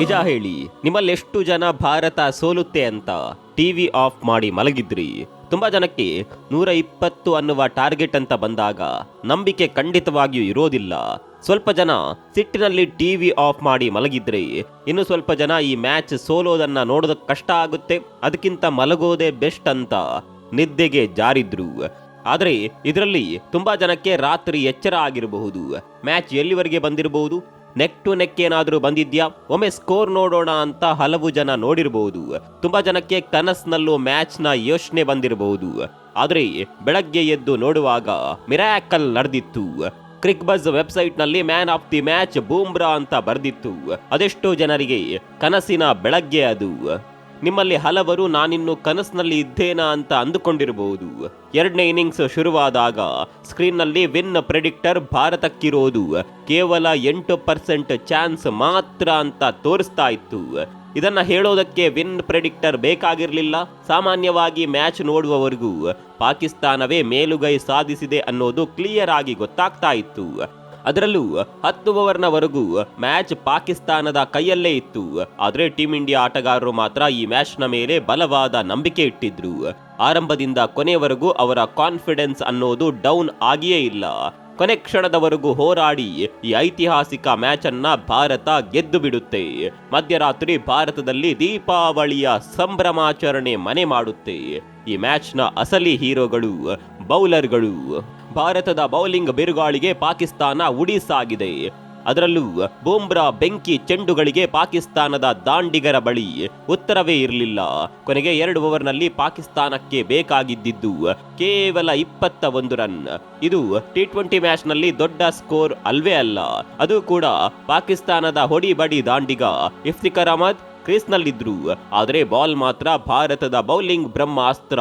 ನಿಜ ಹೇಳಿ ನಿಮ್ಮಲ್ಲಿ ಎಷ್ಟು ಜನ ಭಾರತ ಸೋಲುತ್ತೆ ಅಂತ ಟಿವಿ ಆಫ್ ಮಾಡಿ ಮಲಗಿದ್ರಿ. ತುಂಬಾ ಜನಕ್ಕೆ ನೂರ ಇಪ್ಪತ್ತು ಅನ್ನುವ ಟಾರ್ಗೆಟ್ ಅಂತ ಬಂದಾಗ ನಂಬಿಕೆ ಖಂಡಿತವಾಗಿಯೂ ಇರೋದಿಲ್ಲ. ಸ್ವಲ್ಪ ಜನ ಸಿಟ್ಟಿನಲ್ಲಿ ಟಿವಿ ಆಫ್ ಮಾಡಿ ಮಲಗಿದ್ರಿ ಇನ್ನು ಸ್ವಲ್ಪ ಜನ ಈ ಮ್ಯಾಚ್ ಸೋಲೋದನ್ನ ನೋಡೋದಕ್ಕೆ ಕಷ್ಟ ಆಗುತ್ತೆ, ಅದಕ್ಕಿಂತ ಮಲಗೋದೇ ಬೆಸ್ಟ್ ಅಂತ ನಿದ್ದೆಗೆ ಜಾರಿದ್ರು. ಆದರೆ ಇದರಲ್ಲಿ ತುಂಬಾ ಜನಕ್ಕೆ ರಾತ್ರಿ ಎಚ್ಚರ ಆಗಿರಬಹುದು. ಮ್ಯಾಚ್ ಎಲ್ಲಿವರೆಗೆ ಬಂದಿರಬಹುದು? ನೆಕ್ ಟು ನೆಕ್ ಏನಾದರೂ ಬಂದಿದ್ಯಾ? ಒಮ್ಮೆ ಸ್ಕೋರ್ ನೋಡೋಣ ಅಂತ ಹಲವು ಜನ ನೋಡಿರಬಹುದು ತುಂಬಾ ಜನಕ್ಕೆ ಕನಸ್ನಲ್ಲೂ ಮ್ಯಾಚ್ನ ಯೋಚನೆ ಬಂದಿರಬಹುದು ಆದರೆ ಬೆಳಗ್ಗೆ ಎದ್ದು ನೋಡುವಾಗ ಮಿರಾಕಲ್ ನಡೆದಿತ್ತು. ಕ್ರಿಕ್ ವೆಬ್ಸೈಟ್ನಲ್ಲಿ man of the match Bumrah ಅಂತ ಬರೆದಿತ್ತು. ಅದೆಷ್ಟೋ ಜನರಿಗೆ ಕನಸಿನ ಬೆಳಗ್ಗೆ ಅದು. ನಿಮ್ಮಲ್ಲಿ ಹಲವರು ನಾನಿನ್ನು ಕನಸಿನಲ್ಲಿ ಇದ್ದೇನಾ ಅಂತ ಅಂದುಕೊಂಡಿರಬಹುದು. ಎರಡನೇ ಇನ್ನಿಂಗ್ಸ್ ಶುರುವಾದಾಗ ಸ್ಕ್ರೀನ್ನಲ್ಲಿ ವಿನ್ ಪ್ರೆಡಿಕ್ಟರ್ ಭಾರತಕ್ಕಿರೋದು. ಕೇವಲ ಎಂಟು ಪರ್ಸೆಂಟ್ ಚಾನ್ಸ್ ಮಾತ್ರ ಅಂತ ತೋರಿಸ್ತಾ ಇತ್ತು. ಇದನ್ನ ಹೇಳೋದಕ್ಕೆ ವಿನ್ ಪ್ರೆಡಿಕ್ಟರ್ ಬೇಕಾಗಿರಲಿಲ್ಲ. ಸಾಮಾನ್ಯವಾಗಿ ಮ್ಯಾಚ್ ನೋಡುವವರೆಗೂ ಪಾಕಿಸ್ತಾನವೇ ಮೇಲುಗೈ ಸಾಧಿಸಿದೆ ಅನ್ನೋದು ಕ್ಲಿಯರ್ ಆಗಿ ಗೊತ್ತಾಗ್ತಾ ಇತ್ತು. ಅದರಲ್ಲೂ ಹತ್ತು ಓವರ್ನವರೆಗೂ ಮ್ಯಾಚ್ ಪಾಕಿಸ್ತಾನದ ಕೈಯಲ್ಲೇ ಇತ್ತು. ಆದರೆ ಟೀಂ ಇಂಡಿಯಾ ಆಟಗಾರರು ಮಾತ್ರ ಈ ಮ್ಯಾಚ್ನ ಮೇಲೆ ಬಲವಾದ ನಂಬಿಕೆ ಇಟ್ಟಿದ್ರು. ಆರಂಭದಿಂದ ಕೊನೆಯವರೆಗೂ ಅವರ ಕಾನ್ಫಿಡೆನ್ಸ್ ಅನ್ನೋದು ಡೌನ್ ಆಗಿಯೇ ಇಲ್ಲ. ಕೊನೆ ಕ್ಷಣದವರೆಗೂ ಹೋರಾಡಿ ಈ ಐತಿಹಾಸಿಕ ಮ್ಯಾಚ್ ಅನ್ನ ಭಾರತ ಗೆದ್ದು ಬಿಡುತ್ತೆ. ಮಧ್ಯರಾತ್ರಿ ಭಾರತದಲ್ಲಿ ದೀಪಾವಳಿಯ ಸಂಭ್ರಮಾಚರಣೆ ಮನೆ ಮಾಡುತ್ತೆ. ಈ ಮ್ಯಾಚ್ನ ಅಸಲಿ ಹೀರೋಗಳು, ಬೌಲರ್ಗಳು. ಭಾರತದ ಬೌಲಿಂಗ್ ಬಿರುಗಾಳಿಗೆ ಪಾಕಿಸ್ತಾನ ಉಡಿಸಾಗಿದೆ. ಅದರಲ್ಲೂ ಬೂಮ್ರಾ ಬೆಂಕಿ ಚೆಂಡುಗಳಿಗೆ ಪಾಕಿಸ್ತಾನದ ದಾಂಡಿಗರ ಬಳಿ ಉತ್ತರವೇ ಇರಲಿಲ್ಲ. ಕೊನೆಗೆ ಎರಡು ಓವರ್ನಲ್ಲಿ ಪಾಕಿಸ್ತಾನಕ್ಕೆ ಬೇಕಾಗಿದ್ದಿದ್ದು ಕೇವಲ ಇಪ್ಪತ್ತ ಒಂದು ರನ್. ಇದು ಟಿ ಟ್ವೆಂಟಿ ಮ್ಯಾಚ್ನಲ್ಲಿ ದೊಡ್ಡ ಸ್ಕೋರ್ ಅಲ್ವೇ ಅಲ್ಲ. ಅದು ಕೂಡ ಪಾಕಿಸ್ತಾನದ ಹೊಡಿ ಬಡಿ ದಾಂಡಿಗ ಇಫ್ತಿಕರ್ ಅಹಮದ್ ಕ್ರೀಸ್ನಲ್ಲಿದ್ರು ಆದರೆ ಬಾಲ್ ಮಾತ್ರ ಭಾರತದ ಬೌಲಿಂಗ್ ಬ್ರಹ್ಮಾಸ್ತ್ರ.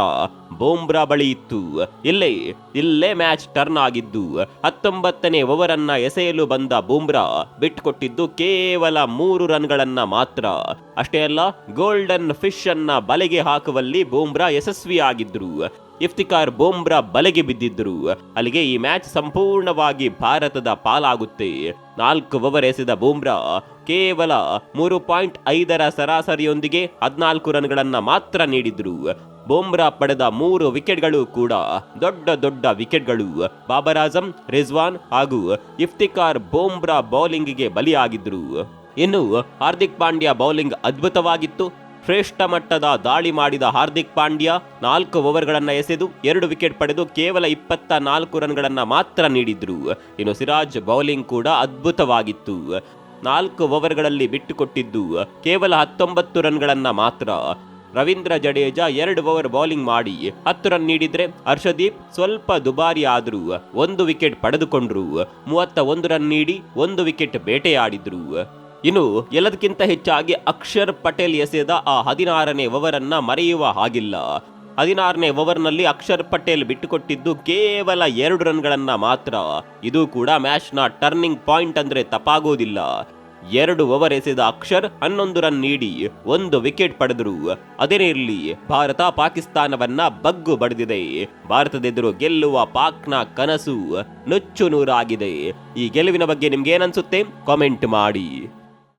ಬೂಮ್ರಾ ಬಳಿ ಇತ್ತು. ಇಲ್ಲೇ ಇಲ್ಲೇ ಮ್ಯಾಚ್ ಟರ್ನ್ ಆಗಿದ್ದು. ಹತ್ತೊಂಬತ್ತನೇ ಓವರನ್ನ ಎಸೆಯಲು ಬಂದ ಬೂಮ್ರಾ ಬಿಟ್ಕೊಟ್ಟಿದ್ದು ಕೇವಲ ಮೂರು ರನ್ಗಳನ್ನ ಮಾತ್ರ. ಅಷ್ಟೇ ಅಲ್ಲ, ಗೋಲ್ಡನ್ ಫಿಶ್ ಅನ್ನ ಬಲೆಗೆ ಹಾಕುವಲ್ಲಿ ಬೂಮ್ರಾ ಯಶಸ್ವಿಯಾಗಿದ್ರು. ಇಫ್ತಿಕಾರ್ ಬೋಮ್ರಾ ಬಲೆಗೆ ಬಿದ್ದಿದ್ರು. ಅಲ್ಲಿಗೆ ಈ ಮ್ಯಾಚ್ ಸಂಪೂರ್ಣವಾಗಿ ಭಾರತದ ಪಾಲಾಗುತ್ತೆ. ನಾಲ್ಕು ಓವರ್ ಎಸೆದ ಬೂಮ್ರಾ ಕೇವಲ ಮೂರು ಪಾಯಿಂಟ್ ಐದರ ಸರಾಸರಿಯೊಂದಿಗೆ ಹದಿನಾಲ್ಕು ರನ್ಗಳನ್ನು ಮಾತ್ರ ನೀಡಿದ್ರು. ಬೂಮ್ರಾ ಪಡೆದ ಮೂರು ವಿಕೆಟ್ಗಳು ಕೂಡ ದೊಡ್ಡ ದೊಡ್ಡ ವಿಕೆಟ್ಗಳು. ಬಾಬರ್ ಆಜಂ, ರಿಜ್ವಾನ್ ಹಾಗೂ ಇಫ್ತಿಕಾರ್ ಬೋಮ್ರಾ ಬೌಲಿಂಗ್ಗೆ ಬಲಿಯಾಗಿದ್ರು. ಇನ್ನು ಹಾರ್ದಿಕ್ ಪಾಂಡ್ಯ ಬೌಲಿಂಗ್ ಅದ್ಭುತವಾಗಿತ್ತು. ಶ್ರೇಷ್ಠ ಮಟ್ಟದ ದಾಳಿ ಮಾಡಿದ ಹಾರ್ದಿಕ್ ಪಾಂಡ್ಯ ನಾಲ್ಕು ಓವರ್ಗಳನ್ನು ಎಸೆದು ಎರಡು ವಿಕೆಟ್ ಪಡೆದು ಕೇವಲ ಇಪ್ಪತ್ತ ನಾಲ್ಕು ರನ್ಗಳನ್ನು ಮಾತ್ರ ನೀಡಿದ್ರು. ಇನ್ನು ಸಿರಾಜ್ ಬೌಲಿಂಗ್ ಕೂಡ ಅದ್ಭುತವಾಗಿತ್ತು. ನಾಲ್ಕು ಓವರ್ಗಳಲ್ಲಿ ಬಿಟ್ಟುಕೊಟ್ಟಿದ್ದು ಕೇವಲ ಹತ್ತೊಂಬತ್ತು ರನ್ಗಳನ್ನು ಮಾತ್ರ. ರವೀಂದ್ರ ಜಡೇಜಾ ಎರಡು ಓವರ್ ಬೌಲಿಂಗ್ ಮಾಡಿ ಹತ್ತು ರನ್ ನೀಡಿದ್ರೆ ಹರ್ಷದೀಪ್ ಸ್ವಲ್ಪ ದುಬಾರಿ ಆದರೂ ಒಂದು ವಿಕೆಟ್ ಪಡೆದುಕೊಂಡ್ರು. ಮೂವತ್ತ ಒಂದು ರನ್ ನೀಡಿ ಒಂದು ವಿಕೆಟ್ ಬೇಟೆಯಾಡಿದ್ರು. ಇನ್ನು ಎಲ್ಲದಕ್ಕಿಂತ ಹೆಚ್ಚಾಗಿ ಅಕ್ಷರ್ ಪಟೇಲ್ ಎಸೆದ ಆ ಹದಿನಾರನೇ ಓವರನ್ನ ಮರೆಯುವ ಹಾಗಿಲ್ಲ. ಹದಿನಾರನೇ ಓವರ್ನಲ್ಲಿ ಅಕ್ಷರ್ ಪಟೇಲ್ ಬಿಟ್ಟುಕೊಟ್ಟಿದ್ದು ಕೇವಲ ಎರಡು ರನ್ಗಳನ್ನ ಮಾತ್ರ. ಇದು ಕೂಡ ಮ್ಯಾಚ್ನ ಟರ್ನಿಂಗ್ ಪಾಯಿಂಟ್ ಅಂದ್ರೆ ತಪ್ಪಾಗೋದಿಲ್ಲ. ಎರಡು ಓವರ್ ಎಸೆದ ಅಕ್ಷರ್ ಹನ್ನೊಂದು ರನ್ ನೀಡಿ ಒಂದು ವಿಕೆಟ್ ಪಡೆದರು. ಅದೇನೇ ಇರಲಿ ಭಾರತ ಪಾಕಿಸ್ತಾನವನ್ನ ಬಗ್ಗು ಬಡಿದಿದೆ. ಭಾರತದೆದುರು ಗೆಲ್ಲುವ ಪಾಕ್ನ ಕನಸು ನುಚ್ಚು ನೂರಾಗಿದೆ. ಈ ಗೆಲುವಿನ ಬಗ್ಗೆ ನಿಮ್ಗೆ ಏನನ್ಸುತ್ತೆ ಕಾಮೆಂಟ್ ಮಾಡಿ.